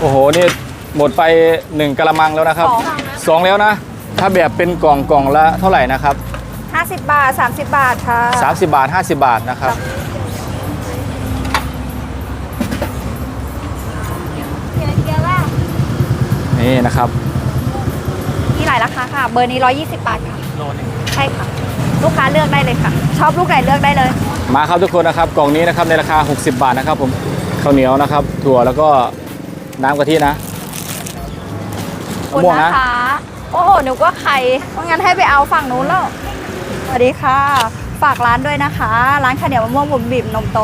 โอ้โห นี่หมดไปหนึ่งกะละมังแล้วนะครับสองสองแล้วนะ ถ้าแบบเป็นกล่องกล่องละเท่าไหร่นะครับ 50 บาท 30 บาทค่ะ 30 บาท 50 บาทนะครับ นี่นะครับ มีหลายราคาค่ะ เบอร์นี้ 120 บาทค่ะใช่ค่ะ ลูกค้าเลือกได้เลยค่ะ ชอบลูกไหนเลือกได้เลย มาครับทุกคนนะครับ กล่องนี้นะครับในราคา 60 บาทนะครับผมข้าวเหนียวนะครับ ถั่วแล้วก็ น้ำกะทินะขอบมะคุณม่วงนะนะคะ โอ้โหหนูก็ไข่เพราะงั้นให้ไปเอาฝั่งนู้นแล้ว สวัสดีค่ะ ฝากร้านด้วยนะคะ ร้านข้าวเหนียวมะม่วงบุ๋มบิ่มนมโต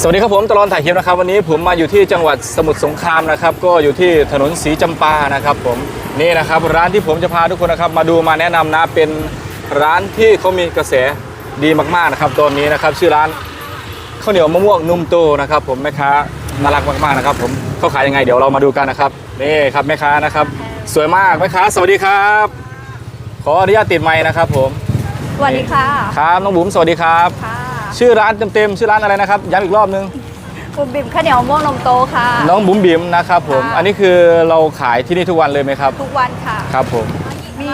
สวัสดีครับผมตลอดถ่ายคลิปนะครับ วันนี้ผมมาอยู่ที่จังหวัดสมุทรสงครามนะครับ ก็อยู่ที่ถนนสีจำปานะครับ ผมนี่นะครับ ร้านที่ผมจะพาทุกคนนะครับ มาดูมาแนะนำนะเป็นร้านที่เขามีกระแสดีมากๆนะครับตอนนี้นะครับ ชื่อร้าน ข้าวเหนียวมะม่วงนุ่มโตนะครับผมแม่ค้าน่ารักมากๆนะครับ ผมเขาขายยังไงเดี๋ยวเรามาดูกันนะครับนี่ครับแม่ค้านะครับ สวยมากแม่ค้าสวัสดีครับ ขออนุญาตติดไมค์นะครับ ผมสวัสดีค่ะครับน้องบุ๋มสวัสดีครับ ค่ะชื่อร้านเต็มๆชื่อร้านอะไรนะครับย้ำอีกรอบนึงบุ๋มบิ่มข้าวเหนียวมะม่วงนมโตค่ะ น้องบุ๋มบิ๋มนะครับผม ค่ะ อันนี้คือเราขายที่นี่ทุกวันเลยไหมครับ ทุกวันค่ะ ครับผม มี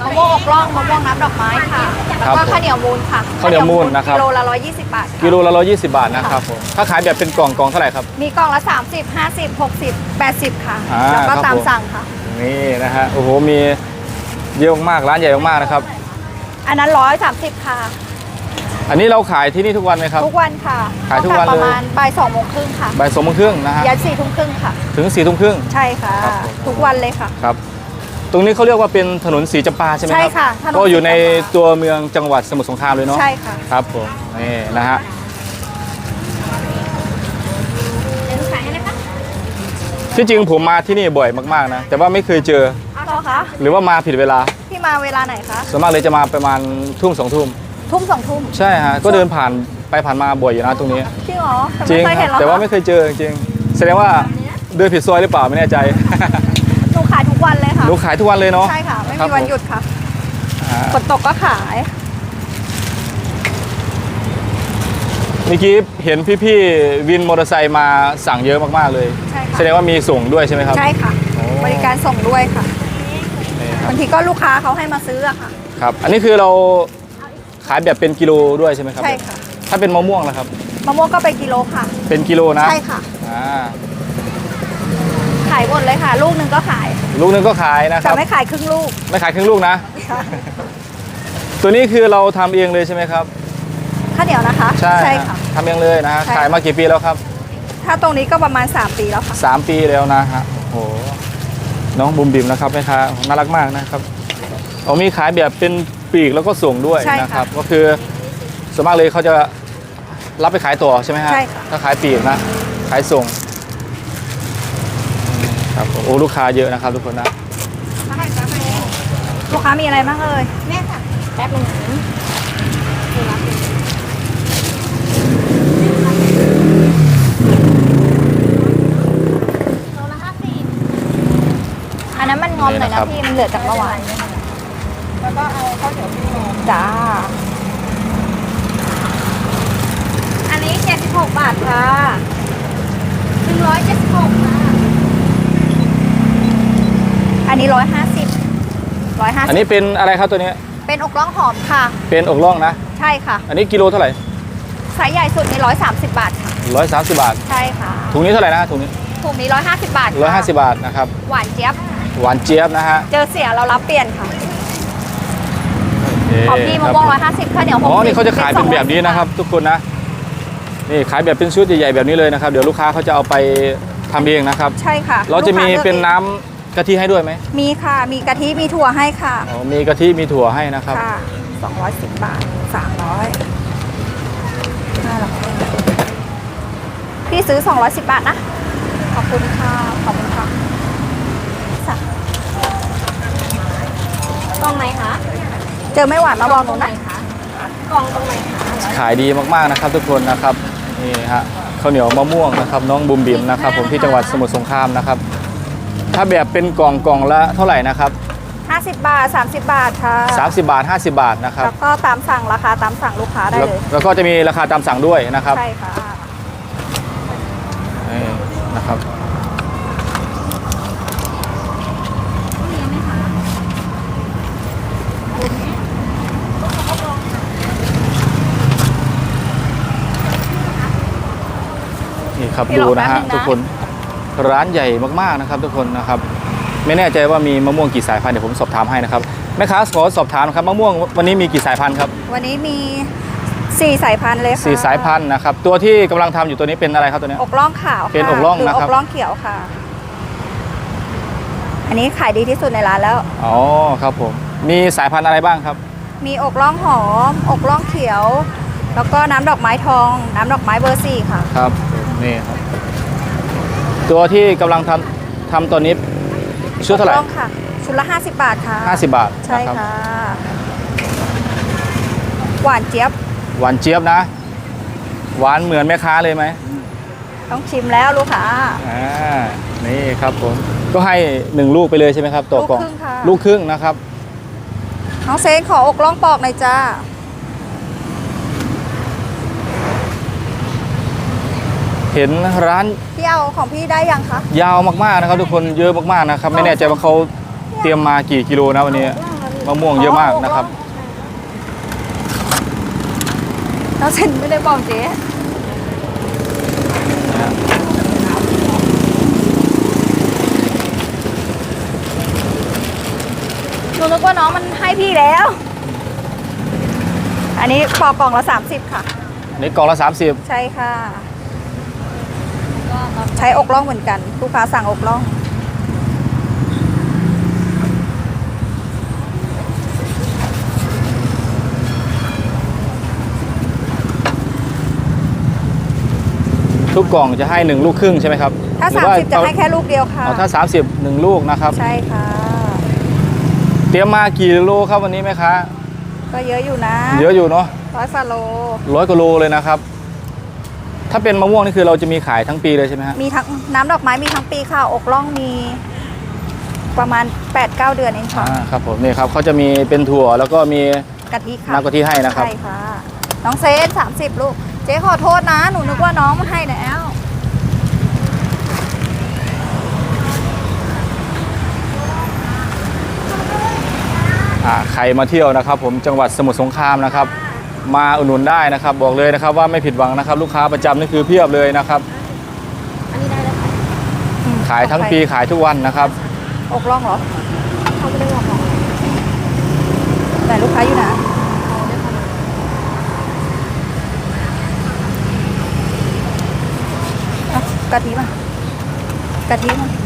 มะม่วงอกล่องมะม่วงน้ำดอกไม้ค่ะแล้วครับก็ผมข้าวเหนียวมูลค่ะข้าวเหนียวมูลนะครับ กิโลละ120 บาทค่ะกิโลละ120 บาทนะครับผมถ้าขายแบบเป็นกล่องกล่องเท่าไหร่ครับ มีกล่องละ 30 50 60 80 ค่ะอ่าแล้วก็ครับตามผม สั่งค่ะ นี่นะฮะโอ้โหมีเยอะมากๆร้านใหญ่มากๆนะครับ อันนั้น 130 ค่ะ อันนี้เราขายที่นี่ทุกวันไหมครับ ทุกวันค่ะขายทุกวันตั้งแต่เลย ประมาณบ่ายสองโมงครึ่งค่ะบ่ายสองโมงครึ่งนะฮะยันสี่ทุ่มครึ่งค่ะ ถึง4ี่ทุ่มครึ่ง ใช่ค่ะ ครับผม ทุกวันเลยค่ะ ครับ ตรงนี้เขาเรียกว่าเป็นถนนสีจำปาใช่ไหมครับใช่ค่ะถนนก็อยู่ในศรีจำปาตัวเมืองจังหวัดสมุทรสงครามเลยเนาะใช่ค่ะ ครับผมนี่นะฮะเดี๋ยวขายให้นะคะที่จริงผมมาที่นี่บ่อยมากๆนะแต่ว่าไม่เคยเจอรอคะหรือว่ามาผิดเวลาพี่มาเวลาไหนคะ ส่วนมากเลยจะมาประมาณทุ่มสองทุ่มทุ่มสองทุ่มใช่ฮะก็เดินผ่านไปผ่านมาบ่อยอยู่นะตรงนี้ จริงเหรอจริงไม่เคยคเห็รันบหรอแต่ว่าไม่เคยเจอจริงๆแสดงว่าเดินผิดซอยหรือเปล่าไม่แน่ใจ หนูขายทุกวันเลย ค่ะหนูขายทุกวันเลยเนาะ ใช่ค่ะ ไม่ครัมีบวันผม หยุดค่ะอ่าฝนตกก็ขาย เมื่อกี้เห็นพี่ๆวินมอเตอร์ไซค์มาสั่งเยอะมากๆเลยใช่ค่ะ แสดงว่ามีส่งด้วยใช่ไหมครับ ใช่ค่ะ โอ้ บริการส่งด้วยค่ะนี่ครับ บางทีก็ลูกค้าเขาให้มาซื้ออะค่ะ ครับ อันนี้คือเราขายแบบเป็นกิโลด้วยใช่ไหมครับ ใช่ค่ะ ถ้าเป็นมะม่วงล่ะครับ มะม่วงก็ไปกิโลค่ะ เป็นกิโลนะใช่ค่ะ อ่าขายหมดเลยค่ะ ลูกหนึ่งก็ขายลูกหนึงก็ขายนะคแต่รับไม่ขายครึ่งลูกไม่ขายครึ่งลูกนะ ค่ะตัวนี้คือเราทำเองเลยใช่ไหมครับ ข้าวเหนียวนะคะใช่ใช่ฮะค่ะ ทำเองเลยนะฮะใช่ ขายมากี่ปีแล้วครับ ถ้าตรงนี้ก็ประมาณ 3 ปีแล้วค่ะสามปีแล้วนะฮะโอ้โหน้องบุมบิมนะครับแม่ค้าน่ารักมากนะครับเอามีขายแบบเป็นปีกแล้วก็ส่งด้วยใช่ค่ะนะครับ ก็คือส่วนมากเลยเขาจะรับไปขายต่อใช่ไหมฮะใช่ค่ะ ถ้าขายปีกนะขายส่ง ครับผมโอ้ลูกค้าเยอะนะครับทุกคนนะลูกค้ามีอะไรบ้างเอ่ยแม่ค่ะแป๊บนึงอันนั้นมันงอมหน่อยนี่นะครันะบพี่มันเหลือจากเมื่อวานแล้วก็เอาข้าวเหนียวพี่จ้า อันนี้76บาทค่ะ176ค่ะ อันนี้150 150อันนี้เป็นอะไรครับตัวนี้เป็นอกล่องหอมค่ะ เป็นอกล่องนะ ใช่ค่ะอันนี้กิโลเท่าไหร่ไซส์ใหญ่สุดนี่130บาทค่ะร้อยสามสิบบาท ใช่ค่ะถุงนี้เท่าไหร่นะถุงนี้ถุงนี้150บาทค่ะร้อยห้าสิบบาทนะครับ หวานเจี๊ยบ หวานเจี๊ยบนะฮะเจอเสียเรารับเปลี่ยนค่ะเอ๊ะของพี่มะม่วง150ข้าวเหนียว60อ๋อนี่เขาจะขายเป็นแบบนี้นะครับ ทุกคนนะ นี่ขายแบบเป็นชุดใหญ่ๆแบบนี้เลยนะครับ เดี๋ยวลูกค้าเขาจะเอาไปทำเองนะครับ ใช่ค่ะเราจะมีลูกค้าลือกเป็นอง น้ำ กะทิให้ด้วยไหมมีค่ะ มีกะทิมีถั่วให้ค่ะ อ๋อมีกะทิมีถั่วให้นะครับ ค่ะ210 บาท 300 500พี่ซื้อ 210 บาทนะ ขอบคุณค่ะ ขอบคุณค่ะสั่งกล่องไหนคะเจอไม่หวานมาบอกหนูนะ กล่องตรงไหนคะขายดีมากๆนะครับทุกคนนะครับนี่ฮะข้าวเหนียวมะม่วงนะครับน้องบุมบิมนะครับ ผมที่จังหวัดสมุทรสงครามนะครับ ถ้าแบบเป็นกล่องกล่องละเท่าไหร่นะครับ 50 บาท 30 บาทค่ะ 30 บาท 50 บาทนะครับ แล้วก็ตามสั่งราคาตามสั่งลูกค้าได้แล้วเลยแล้วก็จะมีราคาตามสั่งด้วยนะครับใช่ค่ะ นี่นะครับนี่ครับพี่ดูลองนะฮะแป๊บนึงนะ ทุกคน ร้านใหญ่มากๆนะครับ ทุกคนนะครับ ไม่แน่ใจว่ามีมะม่วงกี่สายพันธุ์เดี๋ยวผมสอบถามให้นะครับแม่ค้าขอสอบถามครับมะม่วงวันนี้มีกี่สายพันธุ์ครับวันนี้มีสี่สายพันธุ์เลยค่ะสี่สายพันธุ์นะครับตัวที่กำลังทำอยู่ตัวนี้เป็นอะไรครับตัวเนี้ย อกล่องขาวค่ะเป็นอกร่องหรือนะครับ อกล่องเขียวค่ะ อันนี้ขายดีที่สุดในร้านแล้ว อ๋อครับผมมีสายพันธุ์อะไรบ้างครับ มีอกล่องหอม อกล่องเขียว แล้วก็น้ำดอกไม้ทอง น้ำดอกไม้เบอร์สี่ค่ะ ครับนี่ครับ ตัวที่กำลังทำทำตัวนี้ชุดเท่าไหร่อกล่องค่ะ ชุดละ 50 บาทค่ะ50 บาทใช่นะครับค่ะ หวานเจี๊ยบ หวานเจี๊ยบนะ หวานเหมือนแม่ค้าเลยไหมต้องชิมแล้วลูกค้า อ่านี่ครับผมก็ให้หนึ่งลูกไปเลยใช่ไหมครับต่อกล่องลูกครึ่งค่ะ ลูกครึ่งนะครับ น้องเซนขออกล่องปอกหน่อยจ้า เห็นร้านพี่เอาของพี่ได้ยังคะยาวมากๆนะครับทุกคนเยอะมากๆนะครับ ไม่แน่ใจว่าเขาเตรียมมากี่กิโลนะวันนี้มะม่วงเยอะมากนะครับน้องเซนไม่ได้บอกเจ๊หนูนึกว่าน้องมันให้พี่แล้ว อันนี้ปอกกล่องละ 30 ค่ะ อันนี่กล่องละ 30 ใช่ค่ะ ใช้อกล่องเหมือนกัน ลูกค้าสั่งอกล่อง ทุกกล่องจะให้หนึ่งลูกครึ่งใช่ไหมครับถ้า หรือว่30 จะให้แค่ลูกเดียวค่ะ เอาถ้า 30หนึ่งลูกนะครับ ใช่ค่ะ เตรียมมากี่โลครับวันนี้ไหมคะก็เยอะอยู่นะเยอะอยู่เนาะร้อยฟาโลร้อยกว่าโลเลยนะครับ ถ้าเป็นมะม่วงนี่คือเราจะมีขายทั้งปีเลยใช่ไหมฮะมีทั้งน้ำดอกไม้มีทั้งปีค่ะ อกล่องมีประมาณ 8-9 เดือนเองค่ะ อ่าครับผมนี่ครับเขาจะมีเป็นถั่วแล้วก็มีกะทิค่ะน้ำกะทิให้นะครับ ใช่ค่ะ น้องเซน30ลูก เจ๊ขอโทษนะ หนูนึกว่าน้องมาให้แล้ว อ่าใครมาเที่ยวนะครับ ผมจังหวัดสมุทรสงครามนะครับ มาอุดหนุนได้นะครับ บอกเลยนะครับว่าไม่ผิดหวังนะครับ ลูกค้าประจำนี่คือเพียบเลยนะครับ อันนี้ได้แล้วค่ะขายทั้งปีขายทุกวันนะครับ อกล่องเหรอ เขาไม่ได้บอกหรอกแต่ลูกค้าอยู่ไหนเอากะทิมากะทิมา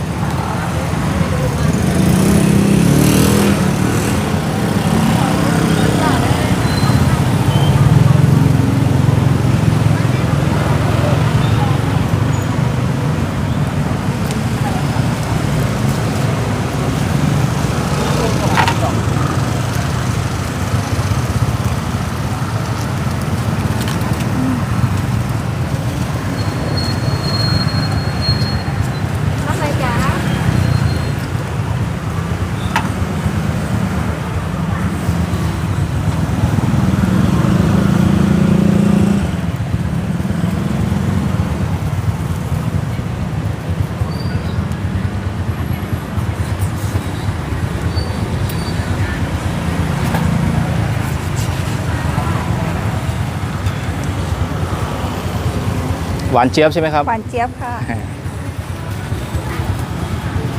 หวานเจี๊ยบใช่ไหมครับ หวานเจี๊ยบค่ะ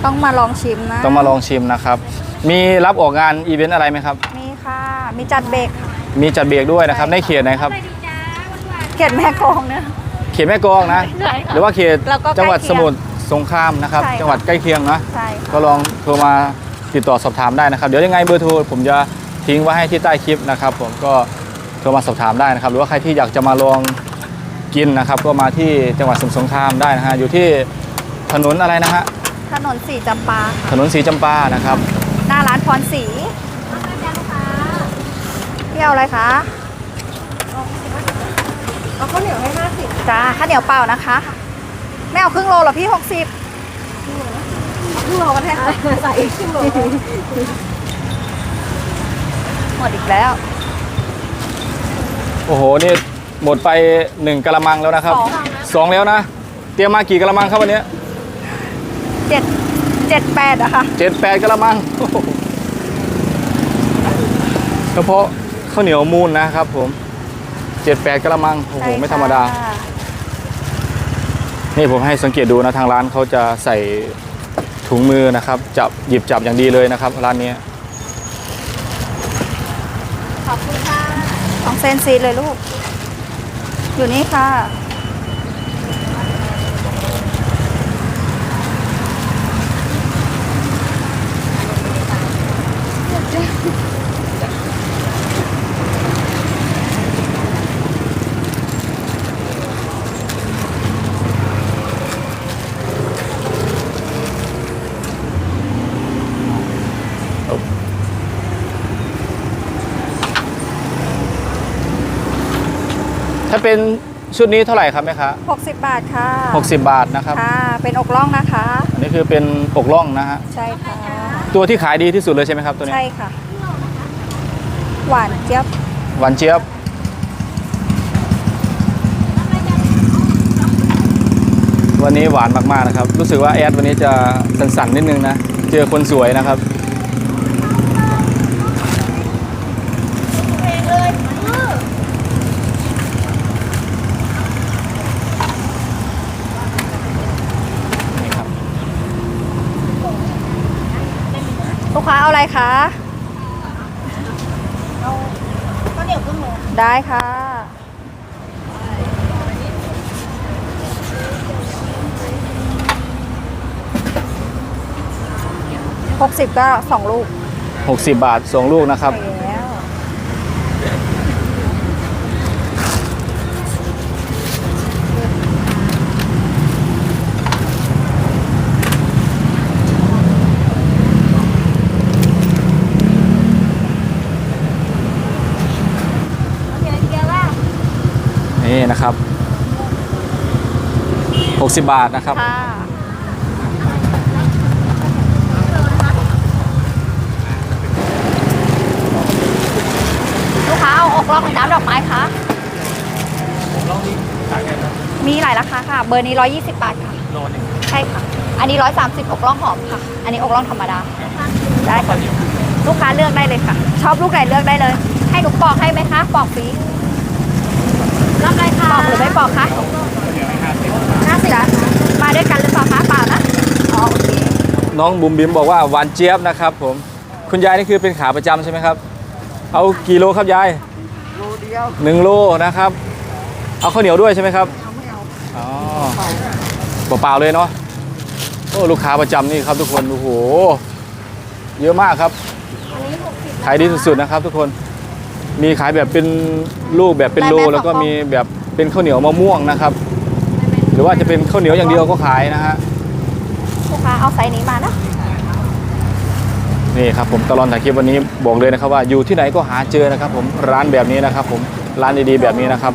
ต้องมาลองชิมนะ ต้องมาลองชิมนะครับ มีรับออกงานอีเวนต์อะไรไหมครับ มีค่ะ มีจัดเบรกค่ะมีจัดเบรกด้วยนะครับในเขตไหนครับอะไรดีจ๊ะหวานเขียนแม่กลองเนี่ยเขตแม่กลองนะๆใช่ค่ะหรือว่าเขตแล้วก็ใกล้จังหวัดเคียงสมุทรสงครามนะครับ ใช่ค่ะ จังหวัดใกล้เคียงนะ ใช่ค่ะ ก็ลองโทรมาติดต่อสอบถามได้นะครับ เดี๋ยวยังไงเบอร์โทรผมจะทิ้งไว้ให้ที่ใต้คลิปนะครับ ผมก็โทรมาสอบถามได้นะครับ หรือว่าใครที่อยากจะมาลอง กินนะครับ ก็มาที่จังหวัดสมุทรสงครามได้นะฮะอยู่ที่ถนนอะไรนะฮะถนนสีจำปาค่ะถนนสีจำปานะครับ หน้าร้านพรศรีรับอะไรจ๊ะลูกค้าพี่เอาอะไรคะเอาข้าวเหนียวให้ห้าสิบจ้าข้าวเหนียวเปล่านะคะ ไม่เอาครึ่งโลเหรอพี่60ครึ่งโลกันแท้ใส่ครึ่งโลหมดอีกแล้ว โอ้โห นี่ หมดไปหนึ่งกะละมังแล้วนะครับสองสองแล้วนะ เตรียมมากี่กระมังครับวันนี้เจ็ดเจ็ดแปดอะค่ะเจ็ดแปดกระมังโอ้โหเฉพาะข้าวเหนียวมูนนะครับผมเจ็ดแปดกระมังโอ้โหใช่ไม่ธรรมดาค่ะนี่ผมให้สังเกตดูนะทางร้านเขาจะใส่ถุงมือนะครับ จับหยิบจับอย่างดีเลยนะครับ ร้านนี้ขอบคุณค่ะสองเซนซีเลยลูก อยู่นี่ค่ะ เป็นชุดนี้เท่าไหร่ครับแม่ค้า60 บาทค่ะ60 บาทนะครับ ค่ะ เป็นอกล่องนะคะ อันนี้คือเป็นอกล่องนะฮะ ใช่ค่ะ ตัวที่ขายดีที่สุดเลยใช่ไหมครับตัวนี้ ใช่ค่ะ หวานเจี๊ยบ หวานเจี๊ยบ วันนี้หวานมากๆนะครับ รู้สึกว่าแอดวันนี้จะสั่นๆนิดนึงนะ เจอคนสวยนะครับ ลูกค้าเอาอะไรคะข้าวเหนียวครึ่งโลได้ค่ะหกสิบก็สองลูก 60 บาทสองลูกนะครับไปแล้ว ข้าวเหนียวเกี๊ยวว่า นี่นะครับ 60 บาทนะครับ ค่ะลูกค้าเอาอกล่องหรือน้ำดอกไม้คะมีหลายราคาค่ะ เบอร์นี้ 120 บาทค่ะใช่ค่ะ อันนี้ 130อกล่องหอมค่ะ อันนี้อกล่องธรรมดา ได้ค่ะ ลูกค้าเลือกได้เลยค่ะ ชอบลูกไหนเลือกได้เลย ให้หนูปอกให้ไหมคะ ปอกฟรี รับอะไรคะปอกหรือไม่ปอกคะห้าสิบจะมาด้วยกันหรือเปล่าคะเปล่านะอ๋อโอเคน้องบุ๋มบิมบอกว่าหวานเจี๊ยบนะครับผมคุณยายนี่คือเป็นขาประจำใช่ไหมครับ เอากี่โลครับยายโลเดียวหนึ่งโลนะครับ เอาข้าวเหนียวด้วยใช่ไหมครับอ๋อเปล่าๆเลยเนาะโอ้ลูกค้าประจำนี่ครับทุกคนโอ้โหเยอะมากครับอันนี้หกสิบขายดีสุดๆนะครับทุกคน มีขายแบบเป็นลูกแบบเป็นโลได้ไหมแล้วก็ขอมีแบบเป็นข้าวเหนียวมะม่วงนะครับ หรือว่าจะเป็นข้าวเหนียวอย่างเดียวก็ขายนะฮะลูกค้าเอาไซส์นี้มานะนี่ครับผมตลอดถ่ายคลิปวันนี้บอกเลยนะครับว่าอยู่ที่ไหนก็หาเจอนะครับ ผมร้านแบบนี้นะครับ ผมร้านดีๆแบบนี้นะครับ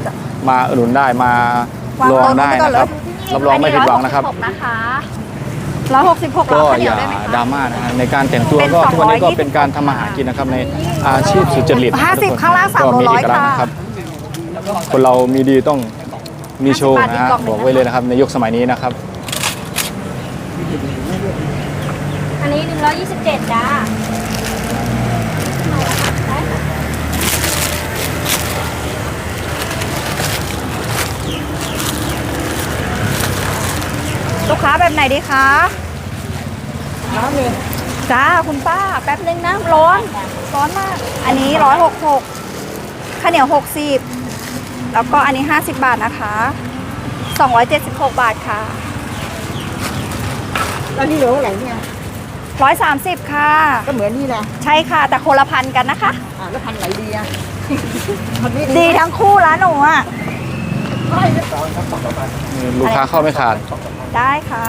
มาอุดหนุนได้มาลองได้นะครับรับรองไม่ผิดหวังนะครับอันะคะ ร้อยหกสิบหกก็ร้อยอเดียวย่าได้ไหมดราคะม่านะฮะในการแต่งตัวเป็นก็ทุกวันนี้ก็220เป็นการทำมาหากินนะครับในอาชีพสุจริตนะห้าสิบทุกคนข้างล่างสามก็มีร้อยเอกลักษณ์ค่ะนะครับคนเรามีดีต้องมีโชว์50บาทนะอีกฮะกล่องหนึ่งบอกไว้เลยนะครับในยุคสมัยนี้นะครับ อันนี้หนึ่งร้อยยี่สิบเจ็ดจ้าได้ค่ะ ลูกค้าแบบไหนดีคะน้ำเลยจ้าคุณป้าแป๊บนึงนะร้อนร้อนมาก อันนี้ร้อยหกหกข้าวเหนียวหกสิบแล้วก็อันนี้ห้าสิบบาทนะคะสองร้อยเจ็ดสิบหกบาทค่ะแล้วนี่โลเท่าไหร่เนี่ยร้อยสามสิบค่ะ ก็เหมือนนี่แหละใช่ค่ะ แต่คนละพันกันนะคะอ่าแล้วพันไหนดีอะ พันนี้ดีทั้งคู่ร้านหนูอะนี่ ลูกค้าเข้าไม่ขาด ได้ค่ะ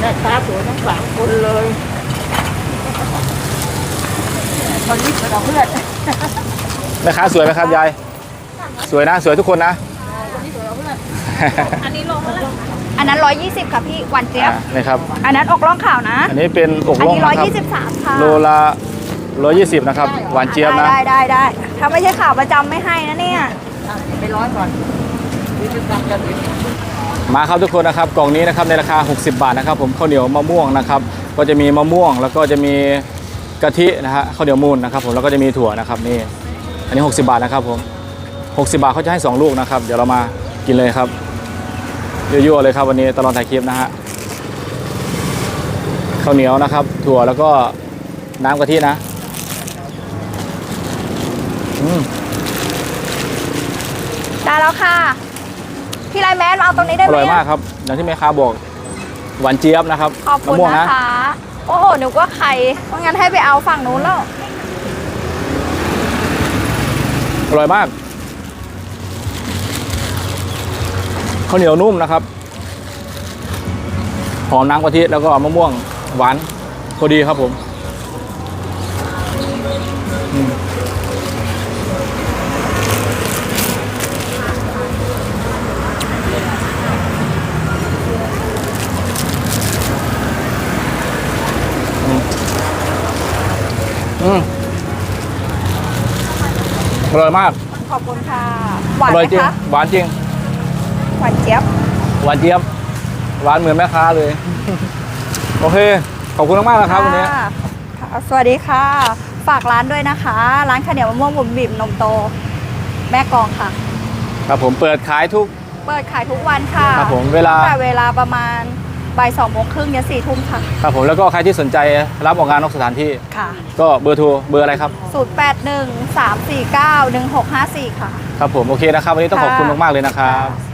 แม่ค้าสวยทั้งสามคนเลยคนนี้เป็นเพื่อนแม่ค้าสวยไหมครับยาย สวยนะ สวยทุกคนนะ อันนี้โลเท่าไหร่อันนั้นร้อยยี่สิบค่ะพี่หวานเจี๊ยบ อะนะครับ อันนั้นอกล่องขาวนะ อันนี้เป็นอกอันล่องนี้ร้อยนะครับยี่สิบสามค่ะ โลละ ร้อยยี่สิบนะครับ หวานเจี๊ยบนะ ได้ได้ได้ถ้าไม่ใช่ข่าวประจำไม่ให้นะเนี่ยอะไปร้อยก่อนนี่จะทำกันอีกมาครับทุกคนนะครับกล่องนี้นะครับในราคา 60 บาทนะครับ ผมข้าวเหนียวมะม่วงนะครับ ก็จะมีมะม่วงแล้วก็จะมีกะทินะฮะข้าวเหนียวมูนนะครับ ผมแล้วก็จะมีถั่วนะครับนี่อันนี้ 60 บาทนะครับผม60 บาทเขาจะให้ 2 ลูกนะครับ เดี๋ยวเรามากินเลยครับยั่วๆเลยครับวันนี้ตลอดถ่ายคลิปนะฮะข้าวเหนียวนะครับ ถั่วแล้วก็น้ำกะทินะอืม ได้แล้วค่ะ พี่ไลน์แมนมาเอาตรงนี้ได้อไหมร่อยมากครับ อย่างที่แม่ค้าบอก หวานเจี๊ยบนะครับขอบคุณมะม่วงนะนะคะ โอ้โหนึกว่าใครเพราะงั้นให้ไปเอาฝั่งนู้นแล้ว อร่อยมาก ข้าวเหนียวนุ่มนะครับ หอมน้ำกะทิแล้วก็มะม่วงหวานพอดีครับผม อืมอร่อยมาก ขอบคุณค่ะ หวานอไหร่อยมจริง คะหวานจริง หวานเจี๊ยบ หวานเจี๊ยบ หวานเหมือนแม่ค้าเลย โอเค ขอบคุณมากๆนะครับวันนี้ ค่ะค่ะสวัสดีค่ะ ฝากร้านด้วยนะคะ ร้านข้าวเหนียวมะม่วงบุ๋มบิ่มนมโต แม่กลองค่ะ ครับผมเปิดขายทุก เปิดขายทุกวันค่ะครับผมเวลา ตั้งแต่เวลาประมาณ บ่ายสองโมงครึ่งยันสี่ทุ่มค่ะ ครับผมแล้วก็ใครที่สนใจรับออกงานนอกสถานที่ ค่ะ ก็เบอร์โทรเบอร์อะไรครับ 0 8 1 3 4 9 1 6 5 4 ค่ะ ครับผมโอเคนะครับ วันนี้ต้องขอบคุณค่ะมาก ๆ เลยนะครับ